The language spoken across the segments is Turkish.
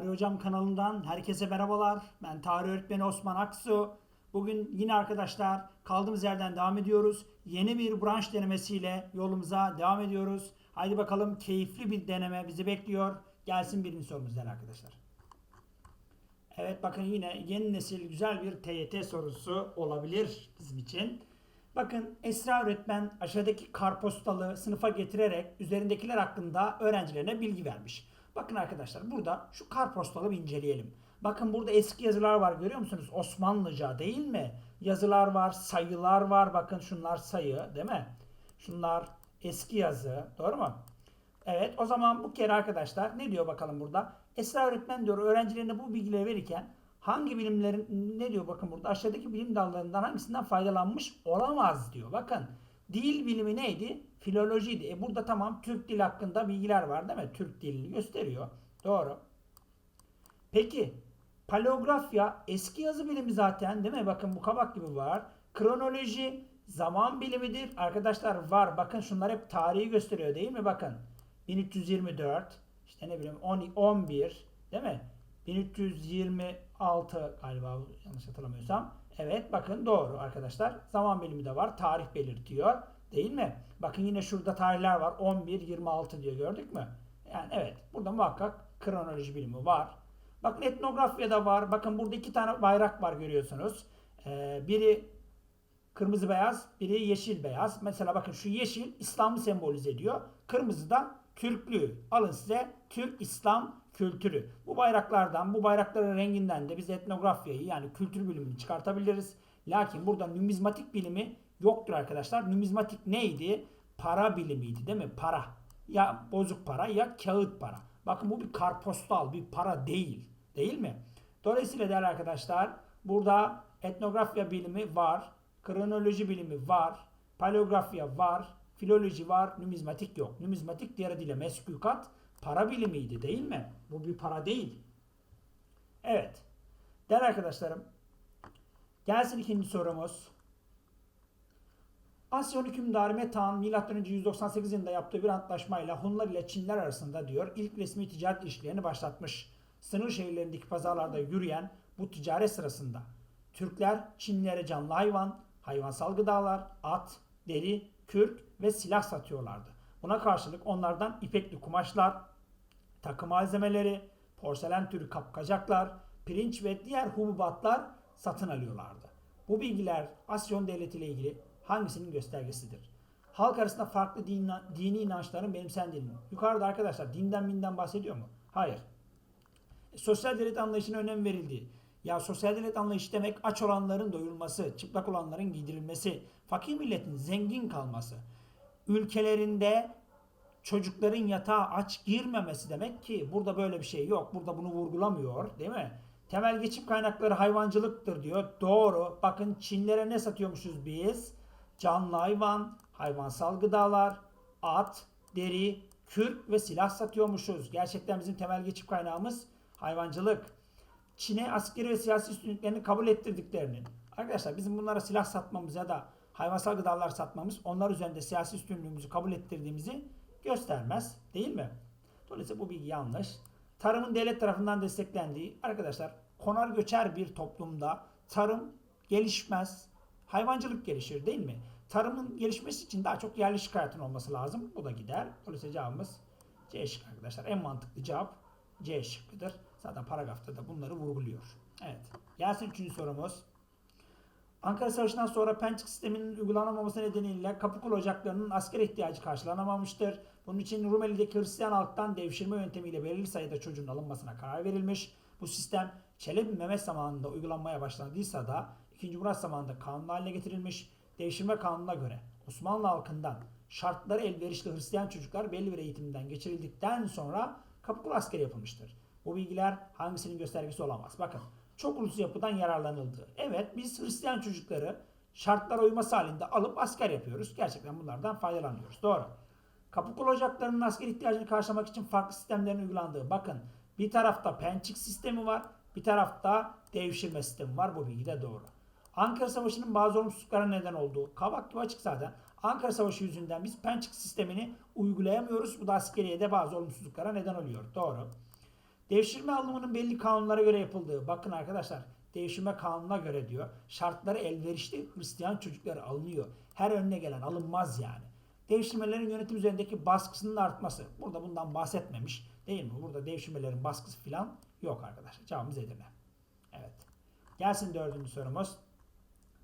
Tarih Hocam kanalından herkese merhabalar. Ben tarih öğretmeni Osman Aksu. Bugün yine arkadaşlar kaldığımız yerden devam ediyoruz. Yeni bir branş denemesiyle yolumuza devam ediyoruz. Haydi bakalım keyifli bir deneme bizi bekliyor. Gelsin birinci sorumuzdan arkadaşlar. Evet bakın yine yeni nesil güzel bir TYT sorusu olabilir bizim için. Bakın Esra öğretmen aşağıdaki karpostalı sınıfa getirerek üzerindekiler hakkında öğrencilerine bilgi vermiş. Bakın arkadaşlar burada şu karpostalı bir inceleyelim. Bakın burada eski yazılar var görüyor musunuz? Osmanlıca değil mi? Yazılar var, sayılar var. Bakın şunlar sayı değil mi? Şunlar eski yazı. Doğru mu? Evet o zaman bu kere arkadaşlar ne diyor bakalım burada? Esra öğretmen diyor öğrencilerine bu bilgileri verirken hangi bilimlerin ne diyor bakın burada aşağıdaki bilim dallarından hangisinden faydalanmış olamaz diyor. Bakın dil bilimi neydi? Filolojiydi. E burada tamam Türk dili hakkında bilgiler var değil mi? Türk dilini gösteriyor. Doğru. Peki paleografya eski yazı bilimi zaten değil mi? Bakın bu kabak gibi var. Kronoloji zaman bilimidir. Arkadaşlar var. Bakın şunlar hep tarihi gösteriyor değil mi? Bakın 1324 işte ne bileyim 10, 11 değil mi? 1326 galiba yanlış hatırlamıyorsam. Evet bakın doğru arkadaşlar. Zaman bilimi de var. Tarih belirtiyor. Değil mi? Bakın yine şurada tarihler var. 11, 26 diyor gördük mü? Yani evet burada muhakkak kronoloji bilimi var. Bakın etnografya da var. Bakın burada iki tane bayrak var görüyorsunuz. Ee, biri kırmızı beyaz, biri yeşil beyaz. Mesela bakın şu yeşil İslam'ı sembolize ediyor. Kırmızı da Türklüğü. Alın size Türk İslam kültürü. Bu bayraklardan, bu bayrakların renginden de biz etnografyayı yani kültür bilimini çıkartabiliriz. Lakin burada numizmatik bilimi yoktur arkadaşlar. Numizmatik neydi? Para bilimiydi değil mi? Para. Ya bozuk para ya kağıt para. Bakın bu bir karpostal, bir para değil. Değil mi? Dolayısıyla değerli arkadaşlar burada etnografya bilimi var, kronoloji bilimi var, paleografya var, filoloji var, numizmatik yok. Numizmatik diğer dile meskükat para bilimiydi değil mi? Bu bir para değil. Evet. Değerli arkadaşlarım gelsin ikinci sorumuz. Asyon hükümdarı Metehan M.Ö. 198 yılında yaptığı bir antlaşmayla Hunlar ile Çinler arasında diyor ilk resmi ticaret ilişkilerini başlatmış. Sınır şehirlerindeki pazarlarda yürüyen bu ticaret sırasında Türkler Çinlilere canlı hayvan, hayvansal gıdalar, at, deri, kürk ve silah satıyorlardı. Buna karşılık onlardan ipekli kumaşlar, takı malzemeleri, porselen türü kapkacaklar, pirinç ve diğer hububatlar satın alıyorlardı. Bu bilgiler Asyon Devleti ile ilgili hangisinin göstergesidir? Halk arasında farklı din, dini inançların benimsendiğini. Yukarıda arkadaşlar dinden binden bahsediyor mu? Hayır. E, sosyal devlet anlayışına önem verildiği. Ya sosyal devlet anlayışı demek aç olanların doyurulması, çıplak olanların giydirilmesi, fakir milletin zengin kalması. Ülkelerinde çocukların yatağa aç girmemesi demek ki burada böyle bir şey yok. Burada bunu vurgulamıyor değil mi? Temel geçim kaynakları hayvancılıktır diyor. Doğru. Bakın Çinlere ne satıyormuşuz biz? Canlı hayvan, hayvansal gıdalar, at, deri, kürk ve silah satıyormuşuz. Gerçekten bizim temel geçim kaynağımız hayvancılık. Çin'e askeri ve siyasi üstünlüklerini kabul ettirdiklerini. Arkadaşlar bizim bunlara silah satmamız ya da hayvansal gıdalar satmamız onlar üzerinde siyasi üstünlüğümüzü kabul ettirdiğimizi göstermez. Değil mi? Dolayısıyla bu bilgi yanlış. Tarımın devlet tarafından desteklendiği arkadaşlar konar göçer bir toplumda tarım gelişmez. Hayvancılık gelişir değil mi? Tarımın gelişmesi için daha çok yerleşik hayatın olması lazım. Bu da gider. Dolayısıyla cevabımız C şıkkı arkadaşlar. En mantıklı cevap C şıkkıdır. Zaten paragrafta da bunları vurguluyor. Evet. Gelsin üçüncü sorumuz. Ankara Savaşı'ndan sonra Pençik sisteminin uygulanamaması nedeniyle Kapıkul ocaklarının asker ihtiyacı karşılanamamıştır. Bunun için Rumeli'deki Hristiyan halktan devşirme yöntemiyle belirli sayıda çocuğun alınmasına karar verilmiş. Bu sistem Çelebi Mehmet zamanında uygulanmaya başlandıysa da 2. Murat zamanında kanun haline getirilmiş. Devşirme kanununa göre Osmanlı halkından şartları elverişli Hristiyan çocuklar belli bir eğitimden geçirildikten sonra Kapıkul askeri yapılmıştır. Bu bilgiler hangisinin göstergesi olamaz? Bakın çok uluslu yapıdan yararlanıldı. Evet biz Hristiyan çocukları şartlara uyması halinde alıp asker yapıyoruz. Gerçekten bunlardan faydalanıyoruz. Doğru. Kapıkul ocaklarının asker ihtiyacını karşılamak için farklı sistemlerin uygulandığı. Bakın bir tarafta pençik sistemi var. Bir tarafta devşirme sistemi var. Bu bilgi de doğru. Ankara Savaşı'nın bazı olumsuzluklara neden olduğu. Kavak gibi açık zaten. Ankara Savaşı yüzünden biz pençik sistemini uygulayamıyoruz. Bu da askeriye de bazı olumsuzluklara neden oluyor. Doğru. Devşirme alımının belli kanunlara göre yapıldığı. Bakın arkadaşlar devşirme kanununa göre diyor. Şartları elverişli Hristiyan çocukları alınıyor. Her önüne gelen alınmaz yani. Devşirmelerin yönetim üzerindeki baskısının artması. Burada bundan bahsetmemiş. Değil mi? Burada devşirmelerin baskısı falan yok arkadaşlar. Cevabımız Edirne. Evet. Gelsin dördüncü sorumuz.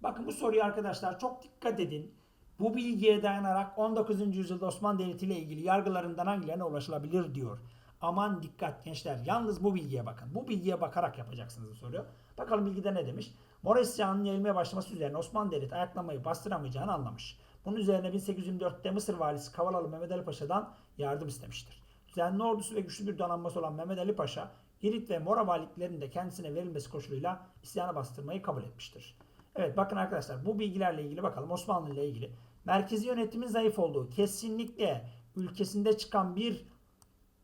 Bakın bu soruyu arkadaşlar çok dikkat edin. Bu bilgiye dayanarak 19. yüzyılda Osmanlı Devleti ile ilgili yargılarından hangilerine ulaşılabilir diyor. Aman dikkat gençler. Yalnız bu bilgiye bakın. Bu bilgiye bakarak yapacaksınız bu soruyu. Bakalım bilgide ne demiş? Mora isyanının yayılmaya başlaması üzerine Osmanlı Devleti ayaklanmayı bastıramayacağını anlamış. Bunun üzerine 1824'te Mısır valisi Kavalalı Mehmet Ali Paşa'dan yardım istemiştir. Düzenli ordusu ve güçlü bir donanması olan Mehmet Ali Paşa, Girit ve Mora valiliklerinin de kendisine verilmesi koşuluyla isyanı bastırmayı kabul etmiştir. Evet bakın arkadaşlar bu bilgilerle ilgili bakalım Osmanlı ile ilgili. Merkezi yönetimin zayıf olduğu kesinlikle ülkesinde çıkan bir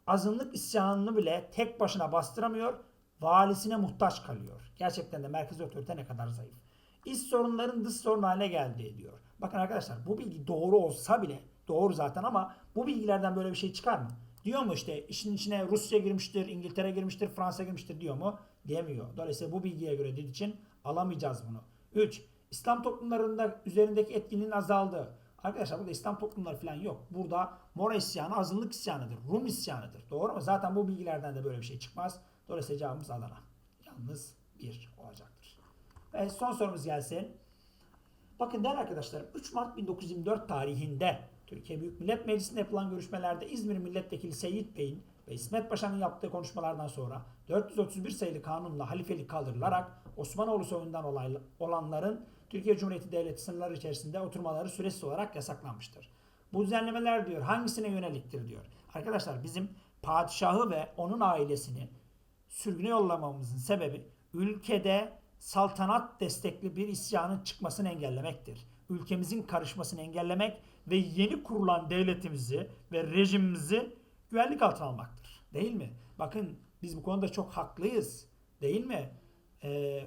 azınlık isyanını bile tek başına bastıramıyor. Valisine muhtaç kalıyor. Gerçekten de merkezi otorite ne kadar zayıf. İç sorunların dış sorun haline geldi diyor. Bakın arkadaşlar bu bilgi doğru olsa bile doğru zaten ama bu bilgilerden böyle bir şey çıkar mı? Diyor mu işte işin içine Rusya girmiştir, İngiltere girmiştir, Fransa girmiştir diyor mu? Demiyor. Dolayısıyla bu bilgiye göre dediği için alamayacağız bunu. 3. İslam toplumlarında üzerindeki etkinliğin azaldığı. Arkadaşlar burada İslam toplumları falan yok. Burada Mora isyanı azınlık isyanıdır. Rum isyanıdır. Doğru mu? Zaten bu bilgilerden de böyle bir şey çıkmaz. Dolayısıyla cevabımız Adana. Yalnız 1 olacaktır. Ve son sorumuz gelsin. Bakın değerli arkadaşlarım 3 Mart 1924 tarihinde Türkiye Büyük Millet Meclisi'nde yapılan görüşmelerde İzmir Milletvekili Seyit Bey'in ve İsmet Paşa'nın yaptığı konuşmalardan sonra 431 sayılı kanunla halifelik kaldırılarak Osmanoğlu soyundan olay- olanların Türkiye Cumhuriyeti Devleti sınırları içerisinde oturmaları süresiz olarak yasaklanmıştır. Bu düzenlemeler diyor hangisine yöneliktir diyor. Arkadaşlar bizim padişahı ve onun ailesini sürgüne yollamamızın sebebi ülkede saltanat destekli bir isyanın çıkmasını engellemektir. Ülkemizin karışmasını engellemek ve yeni kurulan devletimizi ve rejimimizi güvenlik altına almaktır. Değil mi? Bakın biz bu konuda çok haklıyız. Değil mi? Ee,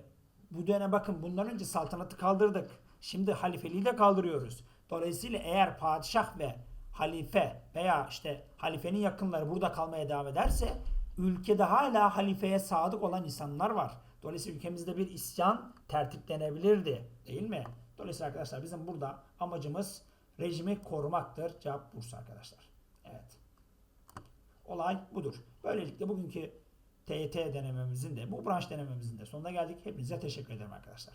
bu dönem bakın bundan önce saltanatı kaldırdık. Şimdi halifeliği de kaldırıyoruz. Dolayısıyla eğer padişah ve halife veya işte halifenin yakınları burada kalmaya devam ederse ülkede hala halifeye sadık olan insanlar var. Dolayısıyla ülkemizde bir isyan tertiplenebilirdi. Değil mi? Dolayısıyla arkadaşlar bizim burada amacımız rejimi korumaktır. Cevap Bursa arkadaşlar. Evet. Olay budur. Böylelikle bugünkü TYT denememizin de bu branş denememizin de sonuna geldik. Hepinize teşekkür ederim arkadaşlar.